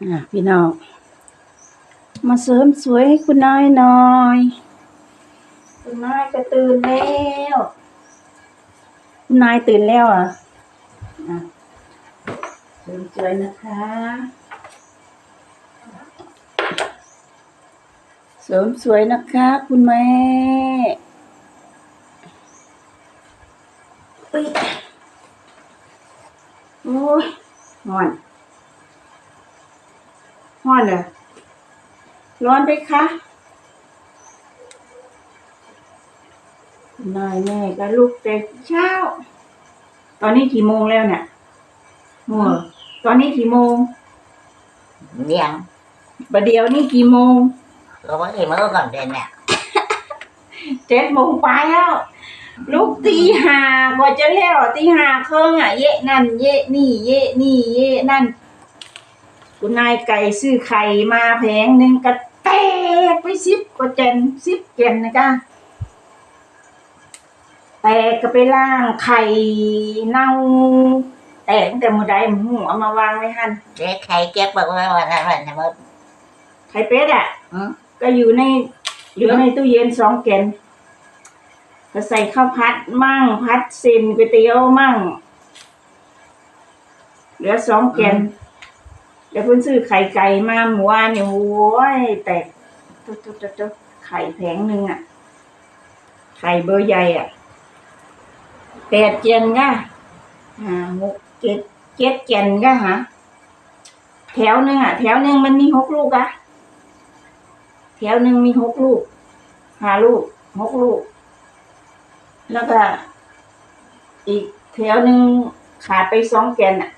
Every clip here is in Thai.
อะพี่น้อง มาเสริมสวยให้คุณนายหน่อย คุณนายก็ตื่นแล้วคุณนายตื่นแล้วอะอะเสริมสวยนะคะเสริมสวยนะคะ คุณแม่อุ๊ยโอ้ยร้อนร้อนเหรอ ร้อนไปคะคุณนายแม่ก็ลุกแต่เช้า ตอนนี้กี่โมงแล้วเนี่ยโอ้ตอนนี้กี่โมงยังประเดี๋ยวนี่กี่โมงก็ว่าที่เมื่อก่อนเดือนเนี่ยเจ็ดโมงไปแล้วลุกตีห้ากว่าจะแล้วตีห้าครึ่งอะ เยะนั่น เยะนี่ เยะนี่ เยะนั่น คุณนายไก่ซื้อไข่มาแผงหนึ่งกระ แตกไปสิบกว่าเจนสิบเจนนะก้าแตกก็ไปล่างไข่เน่าแตกตั้งแต่มือใดหูเอามาวางไว้หันเด็กใครเก็บบอกว่าวันนั้นวันนั้นมื่อไข่เป็ดอะก็อยู่ในเหลือในตู้เย็นสองแกนก็ใส่ข้าวพัดมั่งพัดเส้นก๋วยเตี๋ยวมั่งเหลือสองแกน เดี๋ยวเพิ่นซื้อไข่ไก่มาหมูวานเนี่ยโอ้ยแตกตุ๊ดตุ๊ดตุ๊ดตุ๊ดไข่แผงหนึ่งอะ ไข่เบอร์ใหญ่อะแปดเจนก็ห้าหกเจ็ดเจ็ดเจนก็ฮะแถวหนึ่งอะ แถวหนึ่งมันมีหกลูกอะแถวหนึ่งมีหกลูกห้าลูกหกลูก แล้วก็ อีกแถวหนึ่งขาดไปสองแกนอะ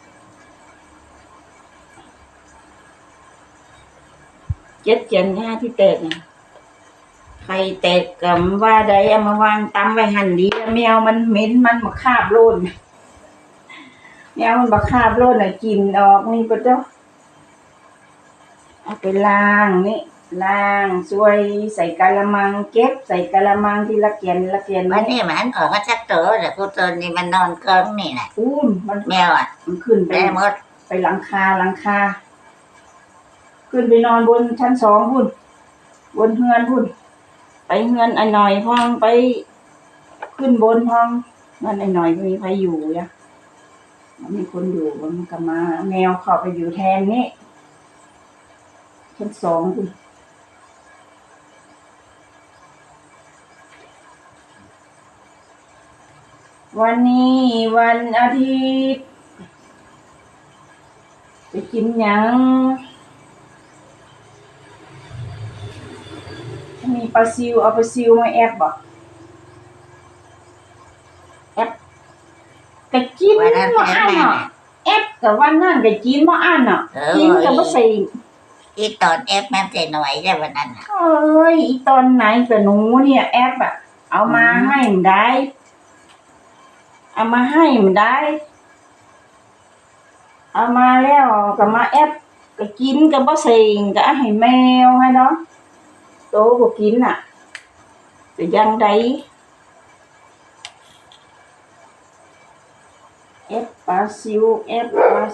เจ็ดแกนห้าที่แตกเนี่ยใครแตกกับว่าใดเอามาวางตำไว้หันดีแมวมันเหม็นมันมาคาบโลนแมวมันมาคาบโลนอะกินออกนี่ก็ต้องเอาไปล้างนี่ล้างช่วยใส่กะละมังเก็บใส่กะละมังทีละเกียนละเกียนวันนี้มันออกมาสักตัวแต่กูตัวนี้มันนอนเกิงนี่แหละอู้มมันแมวอะมันขึ้นไปแม่มดไปหลังคาหลังคา ขึ้นไปนอนบนชั้นสองพุ่น บนเฮือนพุ่น ไปเฮือนไอ้หน่อยห้องไป ขึ้นบนห้องนั่นไอ้หน่อยมีใครอยู่ยะมันมีคนอยู่มันก็มา แมวเข้าไปอยู่แทนนี่ชั้นสองพุ่นวันนี้วันอาทิตย์ ไปกินยัง ปลาซิวเอาปลาซิวมาแอบบ่แอบก็กินวันนั้นบ่แม่อันแม่เนาะแอบกับวันนั้นก็กินบ่อันเนาะเออกินก็บ่ใส่อีตอนเอฟแม่ใจหน่อยได้วันนั้นน่ะเอ้ยอีตอนไหนกับหนูเนี่ยแอบอะเอามาอืมให้มันได้ เอามาให้มันได้ เอามาแล้วก็มาแอบก็กินก็บ่ใส่ก็เอาให้แมวให้เนาะ โตบ่กินอะแต่ยังไดแอบปลาซิวแอบปลา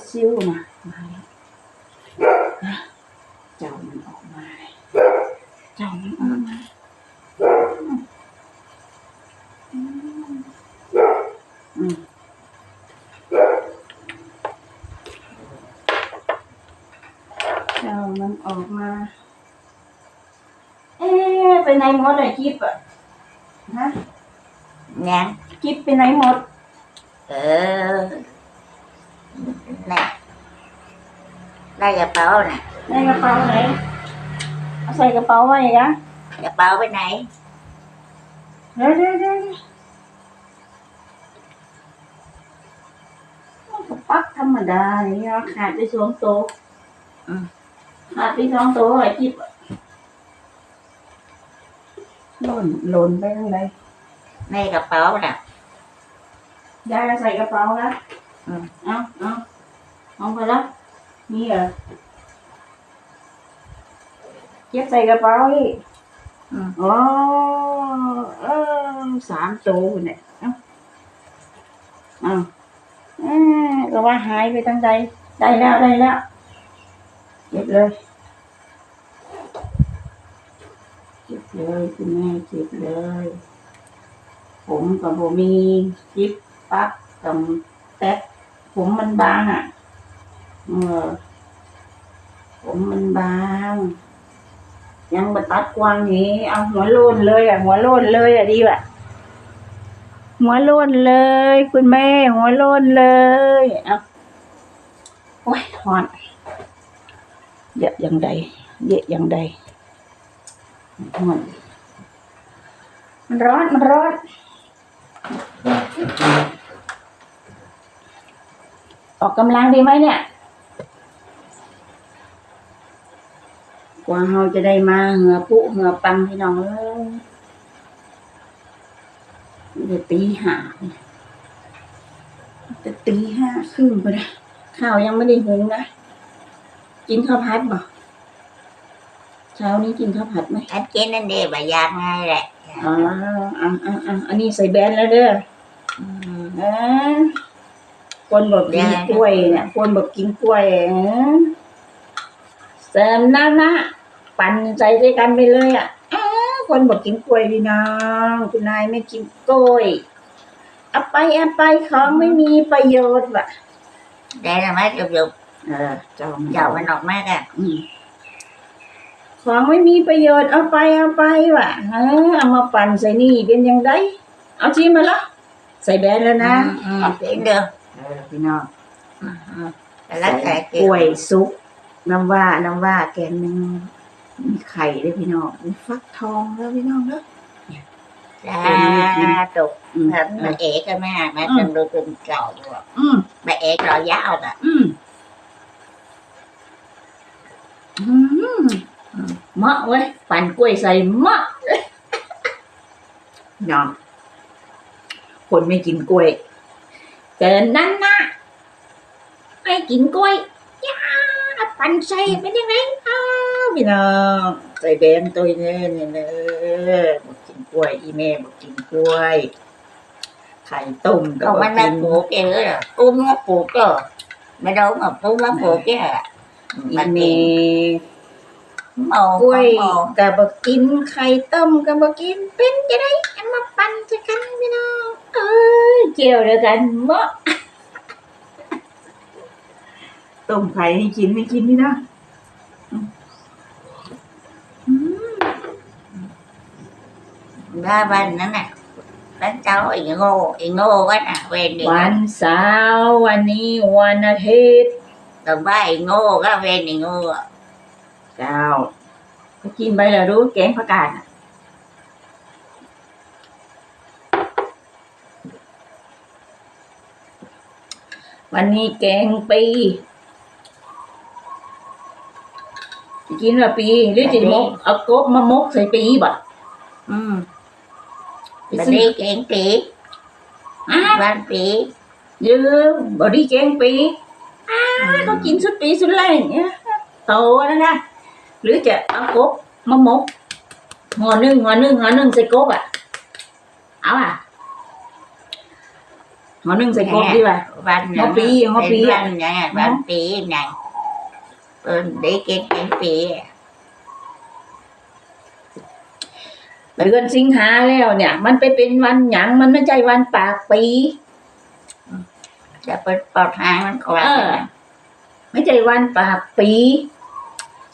ไปไหนหมดเลยกิ๊บอะฮะยังกิ๊บไปไหนหมด เออน่ะได้กระเป๋าน่ะในกระเป๋าไหนเอาใส่กระเป๋าไว้ยะกระเป๋าไปไหนเดี๋ยวเดี๋ยวเดี๋ยวมันก็ปักธรรมดาเนี่ยขาดไปสองโตะอืม ขาดไปสองโตะไอ้กิ๊บอะ หล่นหล่นไปทางใดในกระเป๋าน่ะ ยายเอาใส่กระเป๋าแล้วอืม เอาเอาเอาไปแล้วนี่เหรอเก็บใส่กระเป๋าอีกอืม อ๋อเออสามตัวเนี่ยเอาเอาเออก็ว่าหายไปทางใดได้แล้วได้แล้วเก็บเลย เลยคุณแม่เก็บเลย ผมกับผมมีจิบปักกับแตะผมมันบางอะเออผมมันบาง ยังมาตัดกวางนี้ เอาหัวโลนเลยอะ หัวโลนเลยอะดีว่ะหัวโลนเลย คุณแม่ หัวโลนเลยเอาโอ้ยหอนเยอะอย่างใดเยอะอย่างใด มันร้อน มันร้อนออกกำลังดีไหมเนี่ย กว่าเราจะได้มาเหงือปุเหงือปังพี่น้องเอ้ยเดี๋ยวตีห้าจะตีห้าครึ่งไปนะข้าวยังไม่ได้หุงนะ กินข้าวผัดบ่ เช้านี้กินข้าวผัดไหมอันกินนั่นเดีบอยากไงแหละอ๋ออะอะอะอันนี้ใส่แบนแล้วเด้ออืมอ่าคนบอกกินกล้วยเนี่ยคนบอกกินกล้วยเออเสริมน้ำนะปั่นใจด้วยกันไปเลยอะอ้าคนบอกกินกล้วยพี่น้องคุณนายไม่กินกล้วยเอาไปเอาไปของไม่มีประโยชน์ว่ะได้แล้วไหมจบจบเออเจ้าเจ้ามันออกมากอะอืม ของไม่มีประโยชน์เอาไปเอาไปว่ะเออเอามาปั่นใส่นี่เป็นยังไงเอาชิมมาละใส่แบนแล้วนะอืมกินเด้อเออพี่น้องอืมอืมแล้วใส่กกินล้วยซุปน้ำว่าน้ำว่าแกงหนึงมีไข่ด้วยพี่น้องมีฟักทองแล้วพี่น้องเนาะจ้าตกอืมครับมาเอกกันแม่แม่จำดูเป็นเก่าด้วยอืมมาเอกรอยาวน่ะอืมอืมเห มาะเว้ยปั่นกล้วยใส่เหมาะพี่น้องคนไม่กินกล้วยเกินนั้นนะไม่กินกล้วยยาปั่นใส่เป็นยังไงอ้าวพี่น้องใส่แดงตัวนี้เนี่ยเนอะบอกกินกล้วย อีแม่บอกกินกล้วยไข่ต้มก็ก็บอมันกมากินปลูกเองเลยกุ้งมาปลูกก็ไม่โดนมาปลูกมาปลูกแก่อีเม เมากล้วยเมาก็บอกกินไข่ต้มก็บอกกินเป็นจะได้เอามาปั่นจะกันพี่น้องเอ้ยเกี่ยวเดียวกันเหมาะต้มไข่ให้กินไม่กินพี่น้องอืม ra bên nữa nè đánh cháu ý ngô ý ngô quá nè về đi วันเสาร์วันนี้วันอาทิตย์ tầm ba ý ngô ra về đi ngô เจ้าก็กินไปแล้วรู้แกงผักกาดน่ะวันนี้แกงปีจะกินละปีหรือจะมกเอากบมามกใส่ปีบ่ ừ ไป bà ซื้อ đi kiện tỷ อ้า ban tỷ ยืมบอดี้แกงปีอ้าเขากินสุดปีสุดแรงเนี่ยโตนะคะ หรือจะเอากบมามกหัวหนึ่งหัวหนึ่งหัวหนึ่งใส่กบอะ เอาอะหัวหนึ่งใส่กบดีป่ะ ban Ngô Pí, Ngô Pí à? ban nè ban tỷ này ừ, đi kiện kiện tỷ เดือนสิงหาแล้วเนี่ย มันไปเป็นวันหยังมันไม่ใช่วันปากปี จะเป็นปลอดทางมันก่อนเออ ไม่ใช่วันปากปี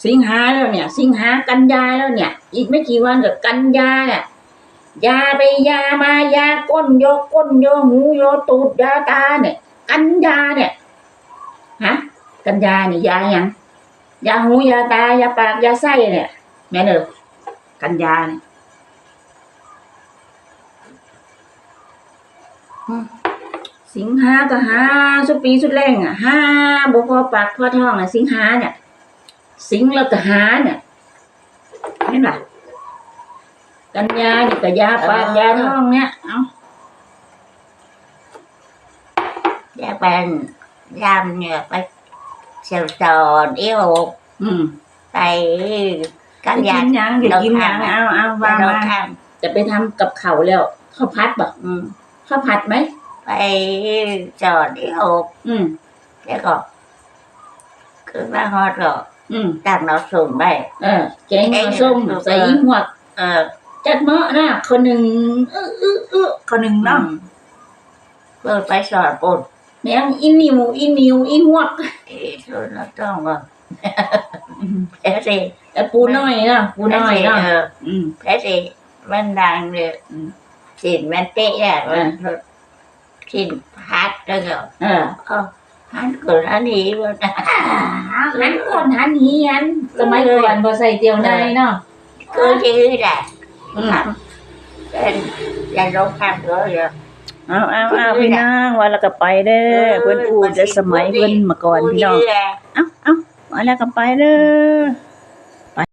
สิงหาแล้วเนี่ย สิงหากันยาแล้วเนี่ย อีกไม่กี่วันกับกันยาเนี่ยยาไปยามายาก้นโยก้นโยหูโยตูดยาตาเนี่ย กันยาเนี่ยฮะกันยาเนี่ยยาหยังยาหูยาตายาปากยาไส้เนี่ยแม่เนอะกันยาเนี่ยอืมสิงหาก็หาสุดปีสุดแรงอะหาบ่พอปากพอท้องอะสิงหาเนี่ย สิงแล้วก็หาเนี่ยเห็นป่ะกันยาเนี่ยก็ยาปากยาท้องเนี่ยเอาจะเป็นยามเนี่ยไปเชียวจอนเอวอืมไปกันกิยานหยังอยากกินหยังเอาเอาว่าเรามาทจะไปทำกับเขาวแล้วข้าวพัดบ่ำอืมข้าวผัดไหมไปจอดเอวอืมแล้วก็คือว่าฮอดก็ อืมตักเราส่งไปเออแกงน้ำส้มใส่อีหัวกเออจัดเมาะนะคนหนึ่งอื้ออื้ออื้อคนหนึ่งเนาะเปิดไปสอนปุ่นแม่งอินนิวอินนิวอินหัวกเอ้ยส่วนเราต้องก็แพ้สิแต่ปูน้อยนะปูน้อยเนาะเอออืมแพ้สิมันดังเลยสินมันเตะอะมันสินพัดแล้วก็เออเออหันก่อนอันนี้มัน หันก่อนหันนี้หันสมัยก่อนบ่ใส่เตียวในเนาะก็ยืดอะอืมทำเป็นยันลงทำก็เยอะเอาเอาเอาพี่นางว่าแล้วก็ไปเด้อเพิ่นอู่จะสมัยเพิ่นมาก่อนพี่น้อง เอาเอาว่าแล้วก็ไปเด้อ